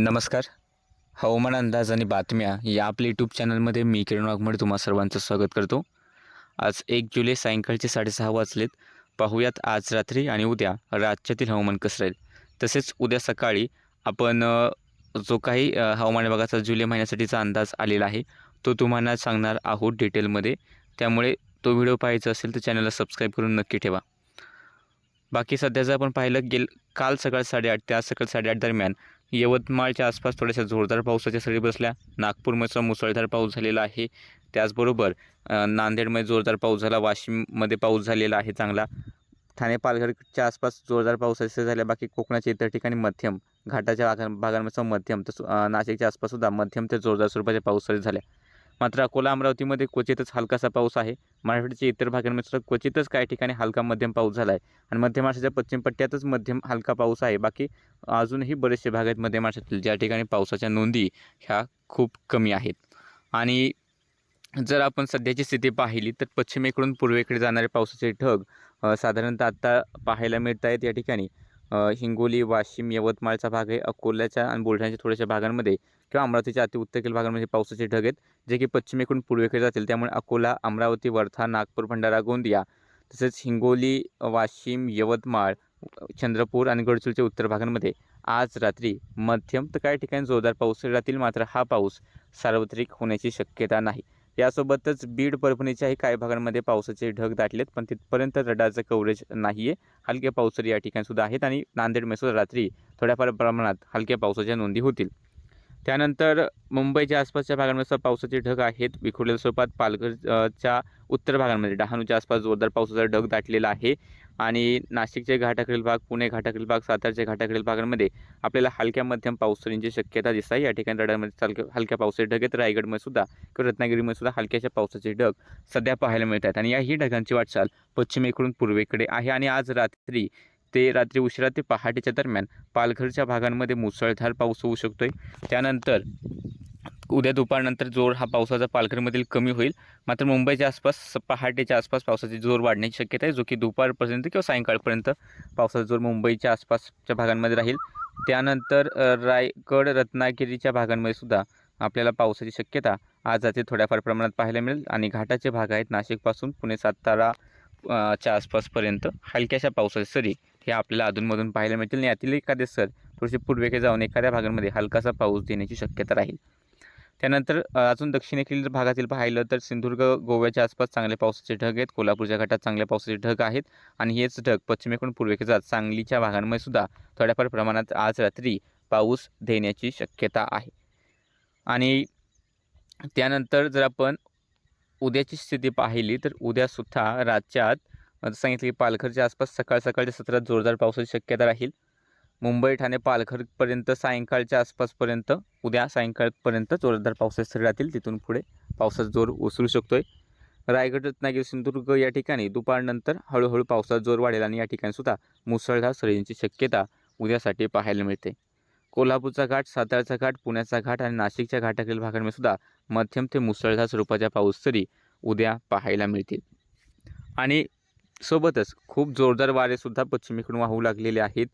नमस्कार. हवामान अंदाज आणि बातम्या या आपल्या यूट्यूब चॅनलमध्ये मी किरण वाघमोडे तुम्हा सर्वांचं स्वागत करतो. आज एक जुलै सायंकाळचे साडेसहा वाजलेत. पाहूयात आज रात्री आणि उद्या राज्यातील हवामान कसं राहील. तसेच उद्या सकाळी आपण जो काही हवामान विभागाचा जुलै महिन्यासाठीचा अंदाज आलेला आहे तो तुम्हाला सांगणार आहोत डिटेलमध्ये त्यामुळे तो व्हिडिओ पाहायचा असेल तर चॅनलला सबस्क्राईब करून नक्की ठेवा. बाकी सध्या जर आपण पाहिलं गेल काल सकाळ साडेआठ ते आज सकाळ साडेआठ दरम्यान यवतमाळच्या आसपास थोड्याशा जोरदार पावसाच्या सरी बसल्या. नागपूरमध्ये मुसळधार पाऊस झालेला आहे. त्याचबरोबर नांदेडमध्ये जोरदार पाऊस झाला. वाशिममध्ये पाऊस झालेला आहे चांगला. ठाणे पालघरच्या आसपास जोरदार पाऊस असे झाल्या बाकी कोकणाच्या इतर ठिकाणी मध्यम घाटाच्या भागा भागांमध्ये मध्यम तर नाशिकच्या आसपास सुद्धा मध्यम ते जोरदार स्वरूपाच्या पाऊस सरी झाल्या मात्र अकोला अमरावतीमध्ये क्वचितच हलकासा पाऊस आहे. मराठवाड्याच्या इतर भागांमध्ये सुद्धा क्वचितच काही ठिकाणी हलका मध्यम पाऊस झाला आहे आणि मध्य महाराष्ट्राच्या पश्चिम पट्ट्यातच मध्यम हलका पाऊस आहे. बाकी अजूनही बरेचसे भाग आहेत मध्य महाराष्ट्रातील ज्या ठिकाणी पावसाच्या नोंदी ह्या खूप कमी आहेत. आणि जर आपण सध्याची स्थिती पाहिली तर पश्चिमेकडून पूर्वेकडे जाणारे पावसाचे ढग साधारणतः आत्ता पाहायला मिळत आहेत या ठिकाणी. हिंगोली वाशिम यवतमाळचा भाग आहे. अकोल्याच्या आणि बुलढाण्याच्या थोड्याशा भागांमध्ये किंवा अमरावतीच्या अति उत्तरेकडील भागांमध्ये पावसाचे ढग आहेत जे की पश्चिमेकडून पूर्वेकडे जातील. त्यामुळे अकोला अमरावती वर्धा नागपूर भंडारा गोंदिया तसेच हिंगोली वाशिम यवतमाळ चंद्रपूर आणि गडचिरोलीच्या उत्तर भागांमध्ये आज रात्री मध्यम तर काही ठिकाणी जोरदार पाऊस राहतील. मात्र हा पाऊस सार्वत्रिक होण्याची शक्यता नाही. यासोबतच बीड परभणीच्याही काही भागांमध्ये पावसाचे ढग दाटलेत पण तिथपर्यंत रडारचं कव्हरेज नाही आहे हलके पावसरी या ठिकाणी सुद्धा आहेत आणि नांदेडमध्ये रात्री थोड्याफार प्रमाणात हलक्या पावसाच्या नोंदी होतील. त्यानंतर मुंबईच्या आसपासच्या भागांमध्ये सुद्धा पावसाचे ढग आहेत. विखुरलेल्या स्वरूपात पालघरच्या उत्तर भागांमध्ये डहाणूच्या आसपास जोरदार पावसाचा ढग दाटलेला आहे. आणि नाशिकचे घाटाकडील भाग पुणे घाटाकडील भाग सातारच्या घाटाकडील भागांमध्ये आपल्याला हलक्या मध्यम पावसाची शक्यता दिसत आहे या ठिकाणी रडामध्ये हलक्या हलक्या पावसाचे ढग आहेत. रायगडमध्ये सुद्धा किंवा रत्नागिरीमध्ये सुद्धा हलक्याच्या पावसाचे ढग सध्या पाहायला मिळत आहेत आणि याही ढगांची वाटचाल पश्चिमेकडून पूर्वेकडे आहे. आणि आज रात्री ते रात्री उशिरा ते पहाटेच्या दरम्यान पालघरच्या भागांमध्ये मुसळधार पाऊस होऊ शकतो आहे त्यानंतर उद्या दुपारनंतर जोर हा पावसाचा पालघरमधील कमी होईल. मात्र मुंबईच्या आसपास पहाटेच्या आसपास पावसाची जोर वाढण्याची शक्यता आहे जो की दुपारपर्यंत किंवा सायंकाळपर्यंत पावसाचा जोर मुंबईच्या आसपासच्या भागांमध्ये राहील. त्यानंतर रायगड रत्नागिरीच्या भागांमध्ये सुद्धा आपल्याला पावसाची शक्यता आज जाते थोड्याफार प्रमाणात पाहायला मिळेल. आणि घाटाचे भाग आहेत नाशिकपासून पुणे सातारा च्या आसपासपर्यंत हलक्याशा पावसाच्या सरी हे आपल्याला अधूनमधून पाहायला मिळतील. आणि यातील एखादे सर थोडेसे पूर्वेकडे जाऊन एखाद्या भागांमध्ये हलकासा पाऊस देण्याची शक्यता राहील. त्यानंतर अजून दक्षिणेकडील भागातील पाहिलं तर सिंधुदुर्ग गोव्याच्या आसपास चांगले पावसाचे ढग आहेत. कोल्हापूरच्या घाटात चांगल्या पावसाचे ढग आहेत. आणि हेच ढग पश्चिमेकडून पूर्वेकडे जात सांगलीच्या भागांमध्ये सुद्धा थोड्याफार प्रमाणात आज रात्री पाऊस देण्याची शक्यता आहे. आणि त्यानंतर जर आपण उद्याची स्थिती पाहिली तर उद्यासुद्धा राज्यात सांगितलं की पालघरच्या आसपास सकाळ सकाळच्या सत्रात जोरदार पावसाची शक्यता राहील. मुंबई ठाणे पालघरपर्यंत सायंकाळच्या आसपासपर्यंत उद्या सायंकाळपर्यंत जोरदार पावसाचे राहतील. तिथून पुढे पावसाचा जोर ओसरू आहे रायगड रत्नागिरी सिंधुदुर्ग या ठिकाणी दुपारनंतर हळूहळू पावसाचा जोर वाढेल आणि या ठिकाणी सुद्धा मुसळधार सरींची शक्यता उद्यासाठी पाहायला मिळते. कोल्हापूरचा घाट सातारचा घाट पुण्याचा घाट आणि नाशिकच्या घाटातील भागांमध्ये सुद्धा मध्यम ते मुसळधार स्वरूपाच्या पाऊस सरी उद्या पाहायला मिळतील. आणि सोबतच खूप जोरदार वारेसुद्धा पश्चिमेकडून वाहू लागलेले आहेत.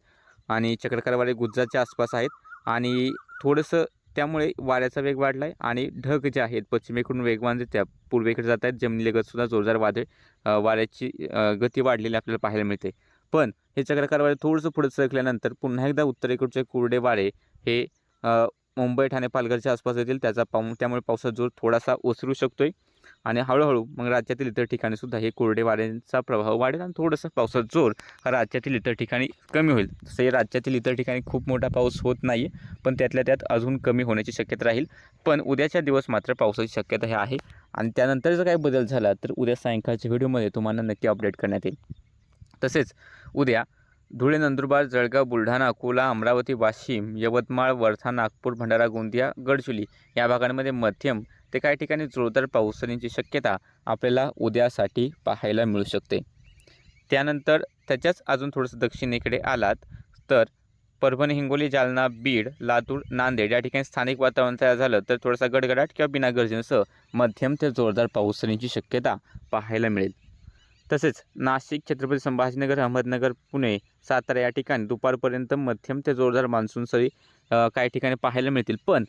आणि चक्रकार वारे गुजरातच्या आसपास आहेत. आणि थोडंसं त्यामुळे वाऱ्याचा वेग वाढला आहे आणि ढग जे आहेत पश्चिमेकडून वेगवानरित्या पूर्वेकडे जात आहेत. जमिनीलगतसुद्धा जोरदार वादळ वाऱ्याची गती वाढलेली आपल्याला पाहायला मिळते. पण हे चक्रकार वारे थोडंसं पुढे सरकल्यानंतर पुन्हा एकदा उत्तरेकडचे कुरडे वारे हे मुंबई ठाणे पालघरच्या आसपास येतील. त्याचा पाऊ त्यामुळे पावसाचा जोर थोडासा ओसरू आहे आणि हळूहळू मग राज्यातील इतर ठिकाणी सुद्धा हे कोरडे वाऱ्यांचा प्रभाव वाढेल आणि थोडंसं पावसाचा जोर हा राज्यातील इतर ठिकाणी कमी होईल. तसे राज्यातील इतर ठिकाणी खूप मोठा पाऊस होत नाही पण त्यातल्या त्यात अजून कमी होण्याची शक्यता राहील. पण उद्याच्या दिवस मात्र पावसाची शक्यता हे आहे. आणि त्यानंतर जर काही बदल झाला तर उद्या सायंकाळच्या व्हिडिओमध्ये तुम्हाला नक्की अपडेट करण्यात येईल. तसेच उद्या धुळे नंदुरबार जळगाव बुलढाणा अकोला अमरावती वाशिम यवतमाळ वर्धा नागपूर भंडारा गोंदिया गडचुली या भागांमध्ये मध्यम ते काही ठिकाणी जोरदार पावसाची शक्यता आपल्याला उद्यासाठी पाहायला मिळू शकते. त्यानंतर त्याच्याच अजून थोडंसं दक्षिणेकडे आलात तर परभणी हिंगोली जालना बीड लातूर नांदेड या ठिकाणी स्थानिक वातावरण तयार झालं तर थोडासा गडगडाट किंवा बिना गरजेसह मध्यम ते जोरदार पावसाची शक्यता पाहायला मिळेल. तसेच नाशिक छत्रपती संभाजीनगर अहमदनगर पुणे सातारा या ठिकाणी दुपारपर्यंत मध्यम ते जोरदार मान्सून सरी काही ठिकाणी पाहायला मिळतील. पण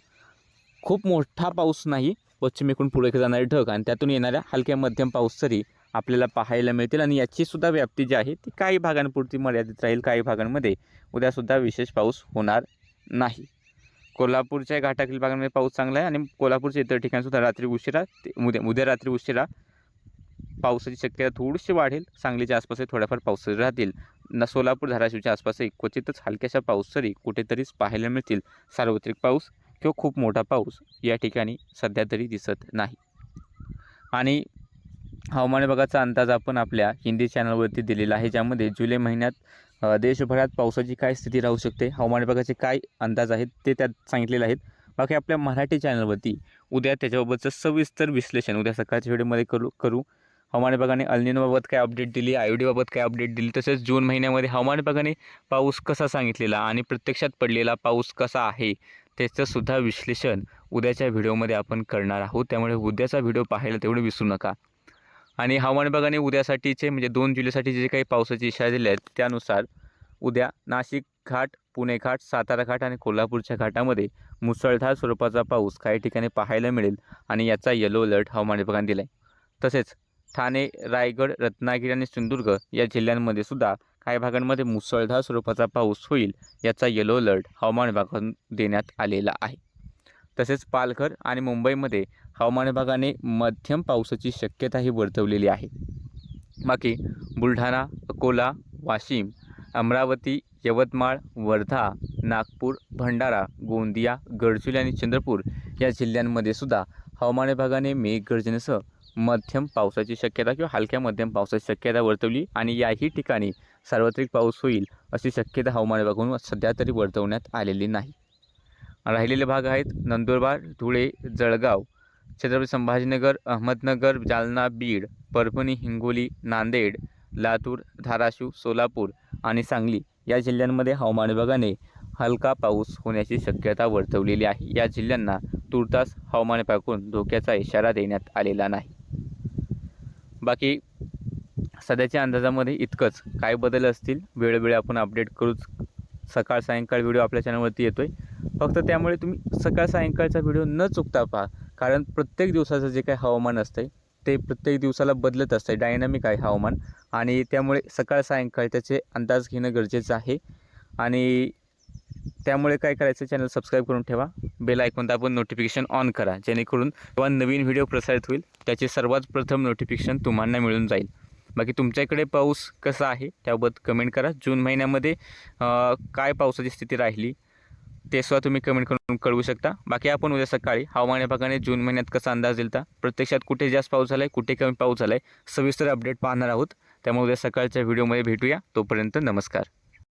खूप मोठा पाऊस नाही पश्चिमेकडून पुढे जाणारे ढग आणि त्यातून येणाऱ्या हलक्या मध्यम पाऊस तरी आपल्याला पाहायला मिळतील आणि याची सुद्धा व्याप्ती जी आहे ती काही भागांपुरती मर्यादित राहील काही भागांमध्ये उद्यासुद्धा विशेष पाऊस होणार नाही. कोल्हापूरच्या घाटातील भागांमध्ये पाऊस चांगला आहे आणि कोल्हापूरच्या इतर ठिकाणीसुद्धा रात्री उशिरा ते उद्या उद्या रात्री उशिरा पावसाची शक्यता थोडीशी वाढेल सांगलीच्या आसपासही थोड्याफार पाऊस राहतील. न सोलापूर धाराशिवच्या आसपासही क्वचितच हलक्याशा पाऊस तरी कुठेतरीच पाहायला मिळतील. सार्वत्रिक पाऊस किंवा खूप मोठा पाऊस या ठिकाणी सध्या तरी दिसत नाही. आणि हवामान विभागाचा अंदाज आपण आपल्या हिंदी चॅनलवरती दिलेला आहे ज्यामध्ये जुलै महिन्यात देशभरात पावसाची काय स्थिती राहू शकते हवामान विभागाचे काय अंदाज आहेत ते त्यात सांगितलेले आहेत. बाकी आपल्या मराठी चॅनलवरती उद्या त्याच्याबाबतचं सविस्तर विश्लेषण उद्या सकाळच्या व्हिडिओमध्ये करू करू. हवामान विभागाने अल्निनोबाबत काय अपडेट दिली आय डीबाबत काय अपडेट दिली तसेच जून महिन्यामध्ये हवामान विभागाने पाऊस कसा सांगितलेला आणि प्रत्यक्षात पडलेला पाऊस कसा आहे त्याचंसुद्धा विश्लेषण उद्याच्या व्हिडिओमध्ये आपण करणार आहोत. त्यामुळे उद्याचा व्हिडिओ पाहायला तेवढं विसरू नका. आणि हवामान विभागाने उद्यासाठीचे म्हणजे दोन जुलैसाठी जे काही पावसाचे इशारे दिले आहेत त्यानुसार उद्या नाशिक घाट पुणे घाट सातारा घाट आणि कोल्हापूरच्या घाटामध्ये मुसळधार स्वरूपाचा पाऊस काही ठिकाणी पाहायला मिळेल. आणि याचा येलो अलर्ट हवामान विभागाने दिला आहे तसेच ठाणे रायगड रत्नागिरी आणि सिंधुदुर्ग या जिल्ह्यांमध्ये सुद्धा काही भागांमध्ये मुसळधार स्वरूपाचा पाऊस होईल याचा येलो अलर्ट हवामान विभागाकडून देण्यात आलेला आहे. तसेच पालघर आणि मुंबईमध्ये हवामान विभागाने मध्यम पावसाची शक्यताही वर्तवलेली आहे. बाकी बुलढाणा अकोला वाशिम अमरावती यवतमाळ वर्धा नागपूर भंडारा गोंदिया गडचिरोली आणि चंद्रपूर या जिल्ह्यांमध्ये सुद्धा हवामान विभागाने मेघगर्जनेसह मध्यम पावसाची शक्यता किंवा हलक्या मध्यम पावसाची शक्यता वर्तवली आणि याही ठिकाणी सार्वत्रिक पाऊस होईल अशी शक्यता हवामान विभागाकडून सध्या तरी वर्तवण्यात आलेली नाही. राहिलेले भाग आहेत नंदुरबार धुळे जळगाव छत्रपती संभाजीनगर अहमदनगर जालना बीड परभणी हिंगोली नांदेड लातूर धाराशिव सोलापूर आणि सांगली या जिल्ह्यांमध्ये हवामान विभागाने हलका पाऊस होण्याची शक्यता वर्तवलेली आहे. या जिल्ह्यांना तुर्तास हवामान विभागाकडून धोक्याचा इशारा देण्यात आलेला नाही. बाकी सध्याच्या अंदाजामध्ये इतकंच. काय बदल असतील वेळोवेळी आपण अपडेट करूच. सकाळ सायंकाळ व्हिडिओ आपल्या चॅनलवरती येतो आहे फक्त त्यामुळे तुम्ही सकाळ सायंकाळचा व्हिडिओ न चुकता पहा. कारण प्रत्येक दिवसाचं जे काही हवामान असतं ते प्रत्येक दिवसाला बदलत असते डायनामिक आहे हवामान. आणि त्यामुळे सकाळ सायंकाळ त्याचे अंदाज घेणं गरजेचं आहे. आणि त्यामुळे काय करायचं चॅनल सबस्क्राईब करून ठेवा. बेल ऐकून दाबून नोटिफिकेशन ऑन करा. जेणेकरून जेव्हा नवीन व्हिडिओ प्रसारित होईल त्याचे सर्वात प्रथम नोटिफिकेशन तुम्हाला मिळून जाईल. बाकी तुमच्याकडे पाऊस कसा आहे त्याबाबत कमेंट करा. जून महिन्यामध्ये काय पावसाची स्थिती राहिली ते सुद्धा तुम्ही कमेंट करून कळवू शकता. बाकी आपण उद्या सकाळी हवामान विभागाने जून महिन्यात कसा अंदाज दिला प्रत्यक्षात कुठे जास्त पाऊस झाला आहे कुठे कमी पाऊस झाला आहे सविस्तर अपडेट पाहणार आहोत. त्यामुळे उद्या सकाळच्या व्हिडिओमध्ये भेटूया. तोपर्यंत नमस्कार.